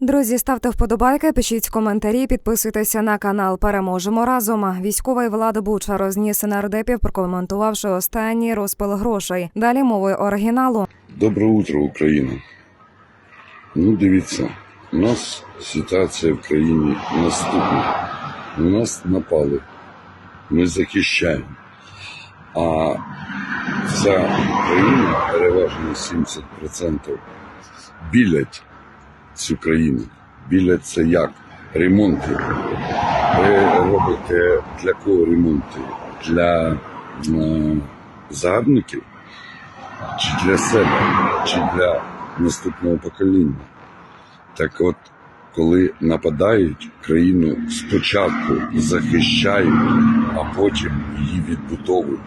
Друзі, ставте вподобайки, пишіть коментарі, підписуйтеся на канал. Переможемо разом. Військовий влада Буча розніс нардепів, прокоментувавши останній розпил грошей. Далі мовою оригіналу. Доброе утро, Україна. Ну, дивіться, у нас ситуація в країні наступна. У нас напали, ми захищаємо. А вся країна, переважно 70%, білять цю країну. Білять це як? Ремонти. Ви робите для кого ремонти? Для е, загарбників? чи для себе, чи для наступного покоління. Так от, коли нападають, країну спочатку захищають, а потім її відбудовують.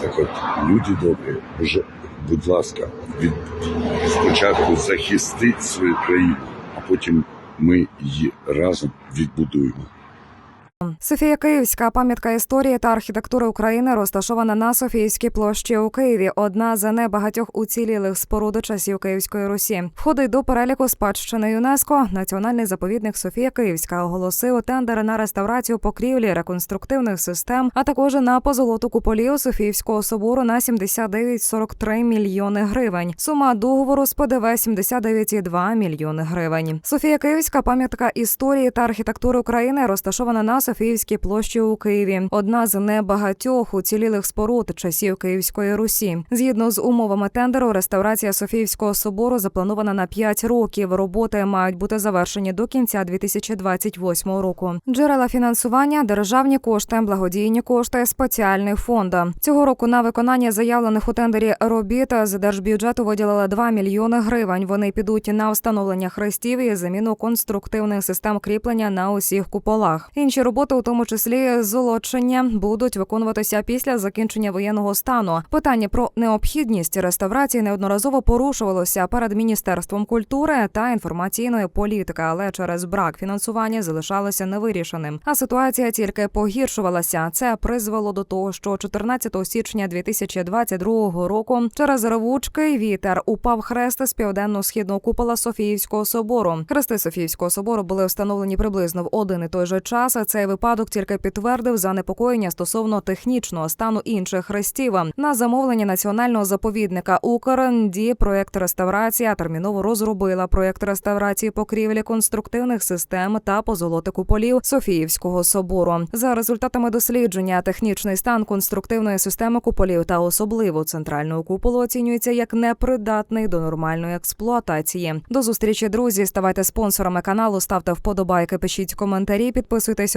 Так от, люди добрі, вже, будь ласка, від, спочатку захистить свою країну, а потім ми її разом відбудуємо. Софія Київська пам'ятка історії та архітектури України розташована на Софійській площі у Києві. Одна з небагатьох уцілілих споруд часів Київської Русі. Входить до переліку спадщини ЮНЕСКО. Національний заповідник Софія Київська оголосив тендер на реставрацію покрівлі реконструктивних систем, а також на позолоту куполів Софіївського собору на 79,43 мільйони гривень. Сума договору з ПДВ 79,2 мільйони гривень. Софія Київська пам'ятка історії та архітектури України розташована на Софіївській площі у Києві. Одна з небагатьох уцілілих споруд часів Київської Русі. Згідно з умовами тендеру, реставрація Софіївського собору запланована на 5 років. Роботи мають бути завершені до кінця 2028 року. Джерела фінансування, державні кошти, благодійні кошти, спеціальний фонд. Цього року на виконання заявлених у тендері робіт з держбюджету виділили 2 мільйони гривень. Вони підуть на встановлення хрестів і заміну конструктивних систем кріплення на усіх куполах. Інші роботи, у тому числі золочення, будуть виконуватися після закінчення воєнного стану. Питання про необхідність реставрації неодноразово порушувалося перед міністерством культури та інформаційної політики, але через брак фінансування залишалося невирішеним. А ситуація тільки погіршувалася. Це призвело до того, що 14 січня 2022 року через ревучкий вітер упав хрест з південно-східного купола Софіївського собору. Хрести Софіївського собору були встановлені приблизно в один і той же час. Цей випадок тільки підтвердив занепокоєння стосовно технічного стану інших хрестів. На замовлення національного заповідника «Укрнді» проект реставрації терміново розробила проект реставрації покрівлі конструктивних систем та позолоти куполів Софіївського собору. За результатами дослідження, технічний стан конструктивної системи куполів та особливо центрального куполу оцінюється як непридатний до нормальної експлуатації. До зустрічі, друзі. Ставайте спонсорами каналу, ставте вподобайки, пишіть коментарі, підписуйтесь